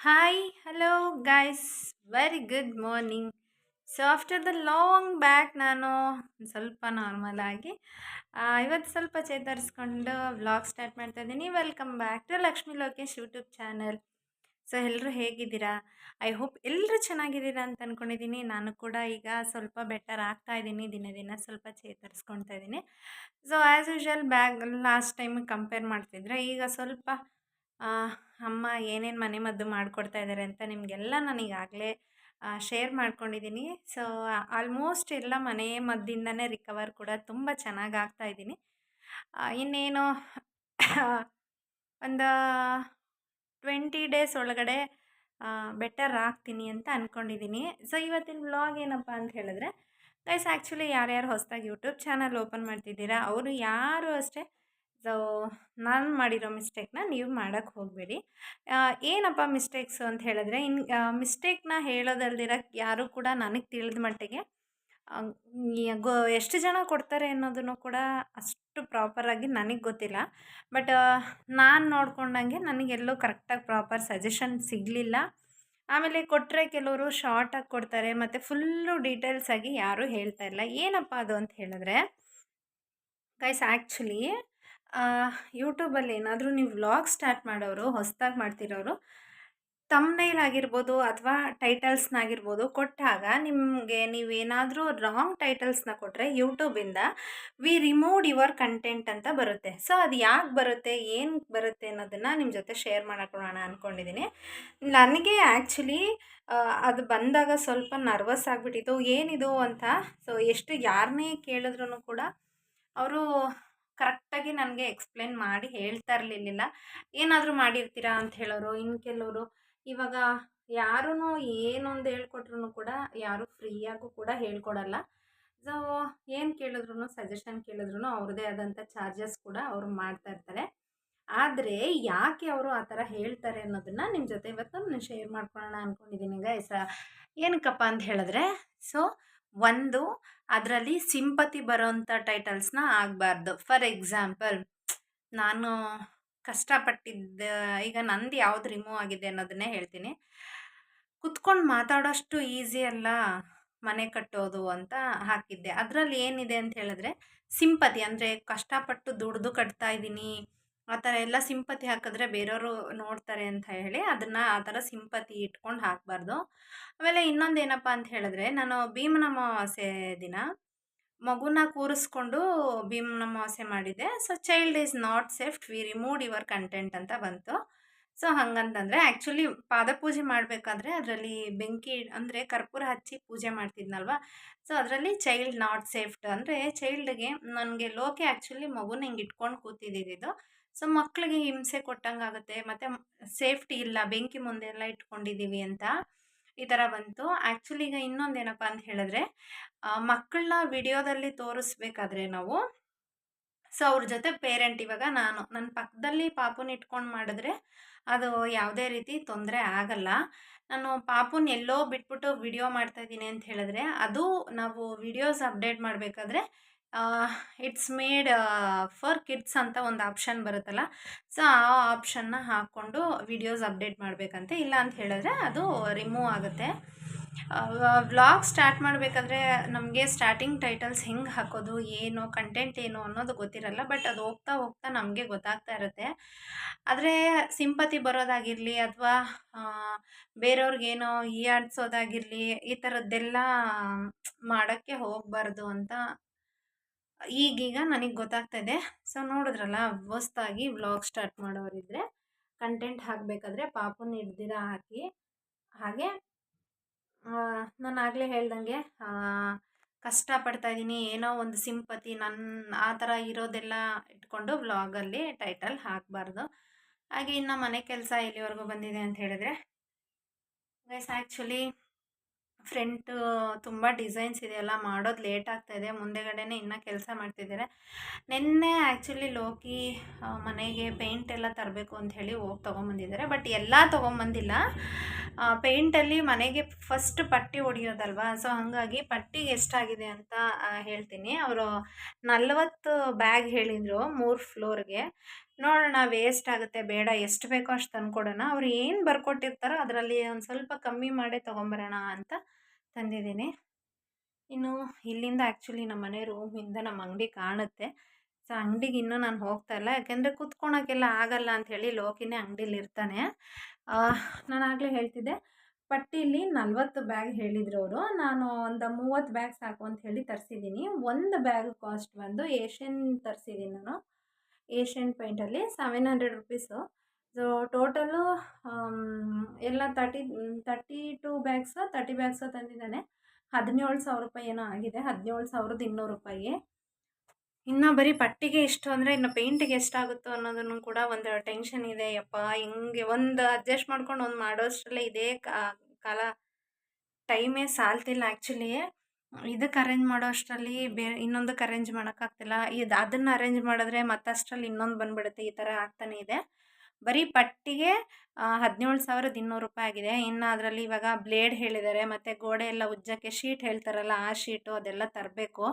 Hi hello guys very good morning so after the long back ನಾನು ಸ್ವಲ್ಪ normal ಆಗಿ ಇವತ್ತು ಸ್ವಲ್ಪ ಚೇತರಿಸ್ಕೊಂಡು ವ್ಲಾಗ್ ಸ್ಟಾರ್ಟ್ ಮಾಡ್ತಾ ಇದ್ದೀನಿ welcome back to Lakshmi Lokesh YouTube channel so ಎಲ್ಲರೂ ಹೇಗಿದ್ದೀರಾ? ಐ ಹೋಪ್ ಎಲ್ಲರೂ ಚೆನ್ನಾಗಿದ್ದೀರಾ ಅಂತ ಅಂದ್ಕೊಂಡಿದ್ದೀನಿ ನಾನು ಕೂಡ ಈಗ ಸ್ವಲ್ಪ ಬೆಟರ್ ಆಗ್ತಾ ಇದ್ದೀನಿ ದಿನ ದಿನ ಸ್ವಲ್ಪ ಚೇತರಿಸ್ಕೊಳ್ತಾ ಇದ್ದೀನಿ so as usual bag last time compare ಮಾಡ್ತಿದ್ರೆ, ಈಗ ಸ್ವಲ್ಪ ಅಮ್ಮ ಏನೇನು ಮನೆ ಮದ್ದು ಮಾಡಿಕೊಡ್ತಾ ಇದ್ದಾರೆ ಅಂತ ನಿಮಗೆಲ್ಲ ನಾನು ಈಗಾಗಲೇ ಶೇರ್ ಮಾಡ್ಕೊಂಡಿದ್ದೀನಿ ಸೊ ಆಲ್ಮೋಸ್ಟ್ ಎಲ್ಲ ಮನೆ ಮದ್ದಿಂದನೇ ರಿಕವರ್ ಕೂಡ ತುಂಬ ಚೆನ್ನಾಗಿ ಆಗ್ತಾ ಇದ್ದೀನಿ ಇನ್ನೇನು, ಒಂದು ಟ್ವೆಂಟಿ ಡೇಸ್ ಒಳಗಡೆ ಬೆಟರ್ ಆಗ್ತೀನಿ ಅಂತ ಅಂದ್ಕೊಂಡಿದ್ದೀನಿ ಸೊ ಇವತ್ತಿನ ವ್ಲಾಗ್ ಏನಪ್ಪ ಅಂತ ಹೇಳಿದ್ರೆ ಗೈಸ್ ಆ್ಯಕ್ಚುಲಿ ಯಾರ್ಯಾರು ಹೊಸದಾಗಿ ಯೂಟ್ಯೂಬ್ ಚಾನಲ್ ಓಪನ್ ಮಾಡ್ತಿದ್ದೀರಾ, ಅವರು ಯಾರು ಅಷ್ಟೇ ಸೊ ನಾನು ಮಾಡಿರೋ ಮಿಸ್ಟೇಕ್ನ ನೀವು ಮಾಡೋಕ್ಕೆ ಹೋಗಬೇಡಿ. ಏನಪ್ಪ ಮಿಸ್ಟೇಕ್ಸು ಅಂತ ಹೇಳಿದ್ರೆ, ಇನ್ ಮಿಸ್ಟೇಕ್ನ ಹೇಳೋದಲ್ದಿರ ಯಾರೂ ಕೂಡ ನನಗೆ ತಿಳಿದ ಮಟ್ಟಿಗೆ ಗೊ, ಎಷ್ಟು ಜನ ಕೊಡ್ತಾರೆ ಅನ್ನೋದನ್ನು ಕೂಡ ಅಷ್ಟು ಪ್ರಾಪರಾಗಿ ನನಗೆ ಗೊತ್ತಿಲ್ಲ. ಬಟ್ ನಾನು ನೋಡ್ಕೊಂಡಂಗೆ ನನಗೆಲ್ಲೂ ಕರೆಕ್ಟಾಗಿ ಪ್ರಾಪರ್ ಸಜೆಷನ್ ಸಿಗಲಿಲ್ಲ. ಆಮೇಲೆ ಕೊಟ್ಟರೆ ಕೆಲವರು ಶಾರ್ಟಾಗಿ ಕೊಡ್ತಾರೆ, ಮತ್ತು ಫುಲ್ಲು ಡೀಟೇಲ್ಸ್ ಆಗಿ ಯಾರೂ ಹೇಳ್ತಾ ಇಲ್ಲ. ಏನಪ್ಪ ಅದು ಅಂತ ಹೇಳಿದ್ರೆ ಗೈಸ್ ಆ್ಯಕ್ಚುಲಿ ಯೂಟ್ಯೂಬಲ್ಲಿ ಏನಾದರೂ ನೀವು ವ್ಲಾಗ್ ಸ್ಟಾರ್ಟ್ ಮಾಡೋರು, ಹೊಸದಾಗಿ ಮಾಡ್ತಿರೋರು ತಮ್ನೈಲ್ ಆಗಿರ್ಬೋದು ಅಥವಾ ಟೈಟಲ್ಸ್ನಾಗಿರ್ಬೋದು ಕೊಟ್ಟಾಗ ನಿಮಗೆ ನೀವೇನಾದರೂ ರಾಂಗ್ ಟೈಟಲ್ಸ್ನ ಕೊಟ್ಟರೆ ಯೂಟ್ಯೂಬಿಂದ ವಿ ರಿಮೂವ್ ಯುವರ್ ಕಂಟೆಂಟ್ ಅಂತ ಬರುತ್ತೆ. ಸೊ ಅದು ಯಾಕೆ ಬರುತ್ತೆ, ಏನು ಬರುತ್ತೆ ಅನ್ನೋದನ್ನು ನಿಮ್ಮ ಜೊತೆ ಶೇರ್ ಮಾಡೋಣ ಅಂದ್ಕೊಂಡಿದ್ದೀನಿ ನನಗೆ ಆ್ಯಕ್ಚುಲಿ ಅದು ಬಂದಾಗ ಸ್ವಲ್ಪ ನರ್ವಸ್ ಆಗಿಬಿಟ್ಟಿತ್ತು. ಏನಿದು ಅಂತ ಸೊ ಎಷ್ಟು ಯಾರನ್ನೇ ಕೇಳಿದ್ರು ಕೂಡ, ಅವರು ಕರೆಕ್ಟಾಗಿ ನನಗೆ ಎಕ್ಸ್ಪ್ಲೇನ್ ಮಾಡಿ ಹೇಳ್ತಾ ಇರಲಿಲ್ಲ. ಏನಾದರೂ ಮಾಡಿರ್ತೀರಾ ಅಂತ ಹೇಳೋರು ಇನ್ನು ಕೆಲವರು, ಇವಾಗ ಯಾರೂ ಏನೊಂದು ಹೇಳ್ಕೊಟ್ರು ಕೂಡ ಯಾರು ಫ್ರೀಯಾಗೂ ಕೂಡ ಹೇಳ್ಕೊಡಲ್ಲ. ಸೊ, ಏನು ಕೇಳಿದ್ರು ಸಜೆಷನ್ ಕೇಳಿದ್ರು ಅವ್ರದ್ದೇ ಆದಂಥ ಚಾರ್ಜಸ್ ಕೂಡ ಅವರು ಮಾಡ್ತಾ ಇರ್ತಾರೆ. ಆದರೆ ಯಾಕೆ ಅವರು ಆ ಥರ ಹೇಳ್ತಾರೆ ಅನ್ನೋದನ್ನು ನಿಮ್ಮ ಜೊತೆ ಇವತ್ತು ನಾನು ಶೇರ್ ಮಾಡ್ಕೊಳ್ಳೋಣ ಅಂದ್ಕೊಂಡಿದ್ದೀನಿ ಗೈಸ ಏನಕ್ಕಪ್ಪ ಅಂತ ಹೇಳಿದ್ರೆ ಸೊ ಒಂದು ಅದರಲ್ಲಿ ಸಿಂಪತಿ ಬರೋಂಥ ಟೈಟಲ್ಸ್ನ ಆಗಬಾರ್ದು. ಫಾರ್ ಎಕ್ಸಾಂಪಲ್, ನಾನು ಕಷ್ಟಪಟ್ಟಿದ್ದ, ಈಗ ನಂದು ಯಾವ್ದು ರಿಮೂವ್ ಆಗಿದೆ ಅನ್ನೋದನ್ನೇ ಹೇಳ್ತೀನಿ. ಕುತ್ಕೊಂಡು ಮಾತಾಡೋಷ್ಟು ಈಸಿ ಅಲ್ಲ ಮನೆ ಕಟ್ಟೋದು ಅಂತ ಹಾಕಿದ್ದೆ. ಅದರಲ್ಲಿ ಏನಿದೆ ಅಂತ ಹೇಳಿದ್ರೆ, ಸಿಂಪತಿ ಅಂದರೆ ಕಷ್ಟಪಟ್ಟು ದುಡ್ದು ಕಟ್ತಾ ಇದ್ದೀನಿ ಆ ಥರ ಎಲ್ಲ ಸಿಂಪತಿ ಹಾಕಿದ್ರೆ ಬೇರೆಯವರು ನೋಡ್ತಾರೆ ಅಂತ ಹೇಳಿ ಅದನ್ನು ಆ ಥರ ಸಿಂಪತಿ ಇಟ್ಕೊಂಡು ಹಾಕಬಾರ್ದು. ಆಮೇಲೆ ಇನ್ನೊಂದು ಏನಪ್ಪ ಅಂತ ಹೇಳಿದ್ರೆ ನಾನು ಭೀಮನ ಅಮಾವಾಸ್ಯೆ ದಿನ ಮಗುನ ಕೂರಿಸ್ಕೊಂಡು ಭೀಮನ ಅಮಾವಾಸ್ಯೆ ಮಾಡಿದ್ದೆ. So child is not safe we remove your content ಅಂತ ಬಂತು. ಸೊ, ಹಂಗಂತಂದರೆ ಆ್ಯಕ್ಚುಲಿ ಪಾದಪೂಜೆ ಮಾಡಬೇಕಾದ್ರೆ ಅದರಲ್ಲಿ ಬೆಂಕಿ ಅಂದರೆ ಕರ್ಪೂರ ಹಚ್ಚಿ ಪೂಜೆ ಮಾಡ್ತಿದ್ನಲ್ವ? ಸೊ, ಅದರಲ್ಲಿ ಚೈಲ್ಡ್ ನಾಟ್ ಸೇಫ್ಟ್ ಅಂದರೆ ಚೈಲ್ಡ್ಗೆ ನನಗೆ ಲೋಕೆ ಆ್ಯಕ್ಚುಲಿ ಮಗುನ ಹಿಂಗೆ ಇಟ್ಕೊಂಡು ಕೂತಿದ್ದಿದ್ದು ಸೊ ಮಕ್ಕಳಿಗೆ ಹಿಂಸೆ ಕೊಟ್ಟಂಗೆ ಆಗುತ್ತೆ ಮತ್ತು ಸೇಫ್ಟಿ ಇಲ್ಲ, ಬೆಂಕಿ ಮುಂದೆ ಎಲ್ಲ ಇಟ್ಕೊಂಡಿದ್ದೀವಿ ಅಂತ ಈ ಥರ ಬಂತು. ಆ್ಯಕ್ಚುಲಿ ಈಗ ಇನ್ನೊಂದು ಏನಪ್ಪ ಅಂತ ಹೇಳಿದ್ರೆ ಮಕ್ಕಳನ್ನ ವಿಡಿಯೋದಲ್ಲಿ ತೋರಿಸ್ಬೇಕಾದ್ರೆ ನಾವು ಸೊ, ಅವ್ರ ಜೊತೆ ಪೇರೆಂಟ್ ಇವಾಗ ನಾನು. ನನ್ನ ಪಕ್ಕದಲ್ಲಿ ಪಾಪುನ ಇಟ್ಕೊಂಡು ಮಾಡಿದ್ರೆ ಅದು ಯಾವುದೇ ರೀತಿ ತೊಂದರೆ ಆಗಲ್ಲ. ನಾನು ಪಾಪುನ ಎಲ್ಲೋ ಬಿಟ್ಬಿಟ್ಟು ವಿಡಿಯೋ ಮಾಡ್ತಾ ಇದ್ದೀನಿ ಅಂತ ಹೇಳಿದ್ರೆ, ಅದು ನಾವು ವಿಡಿಯೋಸ್ ಅಪ್ಡೇಟ್ ಮಾಡಬೇಕಾದ್ರೆ ಇಟ್ಸ್ ಮೇಡ್ ಫಾರ್ ಕಿಡ್ಸ್ ಅಂತ ಒಂದು ಆಪ್ಷನ್ ಬರುತ್ತಲ್ಲ. ಸೊ, ಆ ಆಪ್ಷನ್ನ ಹಾಕ್ಕೊಂಡು ವಿಡಿಯೋಸ್ ಅಪ್ಡೇಟ್ ಮಾಡಬೇಕಂತೆ. ಇಲ್ಲ ಅಂತ ಹೇಳಿದ್ರೆ ಅದು ರಿಮೂವ್ ಆಗುತ್ತೆ. ವ್ಲಾಗ್ ಸ್ಟಾರ್ಟ್ ಮಾಡಬೇಕಾದ್ರೆ ನಮಗೆ ಸ್ಟಾರ್ಟಿಂಗ್ ಟೈಟಲ್ಸ್ ಹೆಂಗೆ ಹಾಕೋದು, ಏನು ಕಂಟೆಂಟ್ ಏನು ಅನ್ನೋದು ಗೊತ್ತಿರಲ್ಲ ಬಟ್ ಅದು ಹೋಗ್ತಾ ಹೋಗ್ತಾ ನಮಗೆ ಗೊತ್ತಾಗ್ತಾ ಇರುತ್ತೆ. ಆದರೆ ಸಿಂಪತಿ ಬರೋದಾಗಿರಲಿ ಅಥವಾ ಬೇರೆಯವ್ರಿಗೇನೋ ಆಡಿಸೋದಾಗಿರಲಿ ಈ ಥರದ್ದೆಲ್ಲ ಮಾಡೋಕ್ಕೆ ಹೋಗಬಾರ್ದು ಅಂತ ಈಗೀಗ ನನಗೆ ಗೊತ್ತಾಗ್ತಾ ಇದೆ. ಸೊ ನೋಡಿದ್ರಲ್ಲ, ಹೊಸ್ದಾಗಿ ವ್ಲಾಗ್ ಸ್ಟಾರ್ಟ್ ಮಾಡೋರಿದ್ರೆ ಕಂಟೆಂಟ್ ಹಾಕಬೇಕಾದ್ರೆ ಪಾಪುನ ಹಿಡ್ದಿರ ಹಾಕಿ, ಹಾಗೆ ನಾನು ಆಗಲೇ ಹೇಳ್ದಂಗೆ ಕಷ್ಟಪಡ್ತಾ ಇದ್ದೀನಿ, ಏನೋ ಒಂದು ಸಿಂಪತಿ ನನ್ನ ಆ ಥರ ಇರೋದೆಲ್ಲ ಇಟ್ಕೊಂಡು ಬ್ಲಾಗಲ್ಲಿ ಟೈಟಲ್ ಹಾಕಬಾರ್ದು. ಹಾಗೆ ಇನ್ನು ಮನೆ ಕೆಲಸ ಎಲ್ಲಿವರೆಗೂ ಬಂದಿದೆ ಅಂತ ಹೇಳಿದ್ರೆ ಗೈಸ್ ಆ್ಯಕ್ಚುಲಿ ಫ್ರೆಂಟು ತುಂಬ ಡಿಸೈನ್ಸ್ ಇದೆಯಲ್ಲ, ಮಾಡೋದು ಲೇಟ್ ಆಗ್ತಾಯಿದೆ ಮುಂದೆಗಡೆನೇ ಇನ್ನೂ ಕೆಲಸ ಮಾಡ್ತಿದ್ದಾರೆ. ನಿನ್ನೆ ಆ್ಯಕ್ಚುಲಿ ಲೋಕಿ ಮನೆಗೆ ಪೇಂಟ್ ಎಲ್ಲ ತರಬೇಕು ಅಂತ ಹೇಳಿ ಹೋಗಿ ತೊಗೊಂಬಂದಿದ್ದಾರೆ, ಬಟ್ ಎಲ್ಲ ತೊಗೊಂಬಂದಿಲ್ಲ. ಪೇಂಟಲ್ಲಿ ಮನೆಗೆ ಫಸ್ಟ್ ಪಟ್ಟಿ ಹೊಡಿಯೋದಲ್ವಾ? ಸೊ ಹಾಗಾಗಿ ಪಟ್ಟಿಗೆ ಎಷ್ಟಾಗಿದೆ ಅಂತ ಹೇಳ್ತೀನಿ. ಅವರು ನಲ್ವತ್ತು ಬ್ಯಾಗ್ ಹೇಳಿದರು ಮೂರು ಫ್ಲೋರ್ಗೆ ನೋಡೋಣ ವೇಸ್ಟ್ ಆಗುತ್ತೆ, ಬೇಡ, ಎಷ್ಟು ಬೇಕೋ ಅಷ್ಟು ತಂದುಕೊಡೋಣ. ಅವ್ರು ಏನು ಬರ್ಕೊಟ್ಟಿರ್ತಾರೋ ಅದರಲ್ಲಿ ಒಂದು ಸ್ವಲ್ಪ ಕಮ್ಮಿ ಮಾಡೇ ತೊಗೊಂಬರೋಣ ಅಂತ ತಂದಿದ್ದೀನಿ. ಇನ್ನು ಇಲ್ಲಿಂದ ಆ್ಯಕ್ಚುಲಿ ನಮ್ಮ ಮನೆ ರೂಮಿಂದ ನಮ್ಮ ಅಂಗಡಿ ಕಾಣುತ್ತೆ. ಸೊ, ಅಂಗಡಿಗೆ ಇನ್ನೂ ನಾನು ಹೋಗ್ತಾ ಇಲ್ಲ. ಯಾಕೆಂದರೆ ಕುತ್ಕೊಳಕ್ಕೆಲ್ಲ ಆಗಲ್ಲ ಅಂಥೇಳಿ ಲೋಕಿನೇ ಅಂಗಡೀಲಿ ಇರ್ತಾನೆ. ನಾನು ಆಗಲೇ ಹೇಳ್ತಿದ್ದೆ. ಪಟ್ಟಿಲಿ ನಲ್ವತ್ತು ಬ್ಯಾಗ್ ಹೇಳಿದ್ರು ಅವರು. ನಾನು ಒಂದು ಮೂವತ್ತು ಬ್ಯಾಗ್ ಸಾಕು ಅಂತ ಹೇಳಿ ತರಿಸಿದ್ದೀನಿ ಒಂದು ಬ್ಯಾಗ್ ಕಾಸ್ಟ್ ಬಂದು ಏಷ್ಯನ್ ತರಿಸಿದ್ದೀನಿ ನಾನು. Asian ಪೇಂಟಲ್ಲಿ seven hundred rupees. So total ಎಲ್ಲ thirty thirty two bags, thirty bags ತಂದಿದ್ದಾನೆ. ಹದಿನೇಳು ಸಾವಿರ ರೂಪಾಯಿ ಏನೋ ಆಗಿದೆ. ಹದಿನೇಳು ಸಾವಿರದ ಇನ್ನೂರು ರೂಪಾಯಿ. ಇನ್ನು ಬರೀ ಪಟ್ಟಿಗೆ ಎಷ್ಟು ಅಂದರೆ ಇನ್ನು ಪೇಂಟಿಗೆ ಎಷ್ಟಾಗುತ್ತೋ ಅನ್ನೋದನ್ನು ಕೂಡ ಒಂದು ಟೆನ್ಷನ್ ಇದೆ. ಯಪ್ಪ, ಹಿಂಗೆ ಒಂದು ಅಡ್ಜಸ್ಟ್ ಮಾಡ್ಕೊಂಡು ಒಂದು ಮಾಡೋಷ್ಟರಲ್ಲೇ ಇದೇ ಕಾಲ ಟೈಮೇ ಸಾಲ್ತಿಲ್ಲ ಆ್ಯಕ್ಚುಲಿ. ಇದಕ್ಕೆ ಅರೇಂಜ್ ಮಾಡೋ ಅಷ್ಟರಲ್ಲಿ ಬೇರೆ ಇನ್ನೊಂದಕ್ಕೆ ಅರೇಂಜ್ ಮಾಡೋಕ್ಕಾಗ್ತಿಲ್ಲ. ಇದು ಅದನ್ನು ಅರೇಂಜ್ ಮಾಡಿದ್ರೆ ಮತ್ತಷ್ಟರಲ್ಲಿ ಇನ್ನೊಂದು ಬಂದುಬಿಡುತ್ತೆ ಈ ಥರ ಆಗ್ತಾನೆ ಇದೆ. ಬರೀ ಪಟ್ಟಿಗೆ ಹದಿನೇಳು ಸಾವಿರದ ಇನ್ನೂರು ರೂಪಾಯಿ ಆಗಿದೆ. ಇನ್ನು ಅದರಲ್ಲಿ ಇವಾಗ ಬ್ಲೇಡ್ ಹೇಳಿದ್ದಾರೆ ಮತ್ತು ಗೋಡೆ ಎಲ್ಲ ಉಜ್ಜೋಕ್ಕೆ ಶೀಟ್ ಹೇಳ್ತಾರಲ್ಲ, ಆ ಶೀಟು ಅದೆಲ್ಲ ತರಬೇಕು.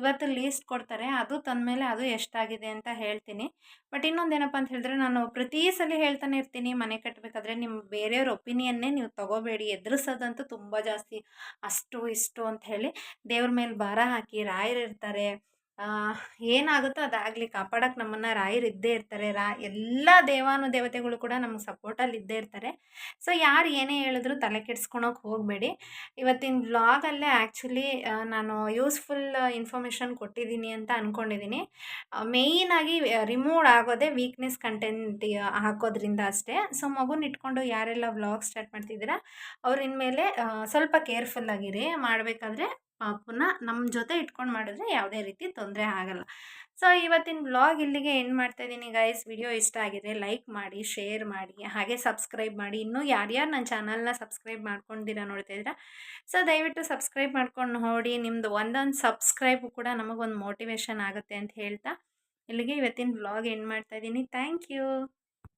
ಇವತ್ತು ಲೀಸ್ಟ್ ಕೊಡ್ತಾರೆ, ಅದು ತಂದಮೇಲೆ ಅದು ಎಷ್ಟಾಗಿದೆ ಅಂತ ಹೇಳ್ತೀನಿ. ಬಟ್ ಇನ್ನೊಂದು ಏನಪ್ಪ ಅಂತ ಹೇಳಿದ್ರೆ, ನಾನು ಪ್ರತಿ ಸಲ ಹೇಳ್ತಾನೆ ಇರ್ತೀನಿ, ಮನೆ ಕಟ್ಟಬೇಕಾದ್ರೆ ನಿಮ್ಮ ಬೇರೆಯವ್ರ ಒಪಿನಿಯನ್ನೇ ನೀವು ತೊಗೋಬೇಡಿ, ಎದುರಿಸೋದಂತೂ ತುಂಬ ಜಾಸ್ತಿ ಅಷ್ಟು ಇಷ್ಟು ಅಂತ ಹೇಳಿ ದೇವ್ರ ಮೇಲೆ ಭಾರ ಹಾಕಿ ರಾಯರು ಇರ್ತಾರೆ ಏನಾಗುತ್ತೋ ಅದಾಗಲಿ. ಕಾಪಾಡೋಕೆ ನಮ್ಮನ್ನು ರಾಯರು ಇದ್ದೇ ಇರ್ತಾರೆ. ರಾ, ಎಲ್ಲ ದೇವಾನು ದೇವತೆಗಳು ಕೂಡ ನಮ್ಗೆ ಸಪೋರ್ಟಲ್ಲಿ ಇದ್ದೇ ಇರ್ತಾರೆ. ಸೊ ಯಾರು ಏನೇ ಹೇಳಿದ್ರು ತಲೆ ಕೆಡ್ಸ್ಕೊಳೋಕೆ ಹೋಗಬೇಡಿ. ಇವತ್ತಿನ ವ್ಲಾಗಲ್ಲೇ ಆ್ಯಕ್ಚುಲಿ ನಾನು ಯೂಸ್ಫುಲ್ ಇನ್ಫಾರ್ಮೇಷನ್ ಕೊಟ್ಟಿದ್ದೀನಿ ಅಂತ ಅಂದ್ಕೊಂಡಿದ್ದೀನಿ ಮೇಯ್ನಾಗಿ ರಿಮೂವ್ ಆಗೋದೇ ವೀಕ್ನೆಸ್ ಕಂಟೆಂಟ್ ಹಾಕೋದ್ರಿಂದ ಅಷ್ಟೇ. ಸೊ ಮಗುನ ಇಟ್ಕೊಂಡು ಯಾರೆಲ್ಲ ವ್ಲಾಗ್ ಸ್ಟಾರ್ಟ್ ಮಾಡ್ತಿದ್ದೀರಾ, ಅವ್ರ ಇನ್ಮೇಲೆ ಸ್ವಲ್ಪ ಕೇರ್ಫುಲ್ ಆಗಿರಿ. ಮಾಡಬೇಕಾದ್ರೆ ಪುನಃ ನಮ್ಮ ಜೊತೆ ಇಟ್ಕೊಂಡು ಮಾಡಿದ್ರೆ ಯಾವುದೇ ರೀತಿ ತೊಂದರೆ ಆಗಲ್ಲ. ಸೊ, ಇವತ್ತಿನ ಬ್ಲಾಗ್ ಇಲ್ಲಿಗೆ ಎಂಡ್ ಮಾಡ್ತಾ ಇದ್ದೀನಿ ಗೈಸ್ ವಿಡಿಯೋ ಇಷ್ಟ ಆಗಿದೆ ಲೈಕ್ ಮಾಡಿ ಶೇರ್ ಮಾಡಿ, ಹಾಗೆ ಸಬ್ಸ್ಕ್ರೈಬ್ ಮಾಡಿ. ಇನ್ನೂ ಯಾರ್ಯಾರು ನನ್ನ ಚಾನಲ್ನ ಸಬ್ಸ್ಕ್ರೈಬ್ ಮಾಡ್ಕೊಂಡಿದ್ದೀರಾ ನೋಡ್ತಾ ಇದ್ದೀರಾ? ಸೊ, ದಯವಿಟ್ಟು ಸಬ್ಸ್ಕ್ರೈಬ್ ಮಾಡ್ಕೊಂಡು ನೋಡಿ. ನಿಮ್ಮದು ಒಂದೊಂದು ಸಬ್ಸ್ಕ್ರೈಬ್ ಕೂಡ ನಮಗೊಂದು ಮೋಟಿವೇಶನ್ ಆಗುತ್ತೆ ಅಂತ ಹೇಳ್ತಾ ಇಲ್ಲಿಗೆ ಇವತ್ತಿನ ಬ್ಲಾಗ್ ಎಂಡ್ ಮಾಡ್ತಾ ಇದ್ದೀನಿ. Thank you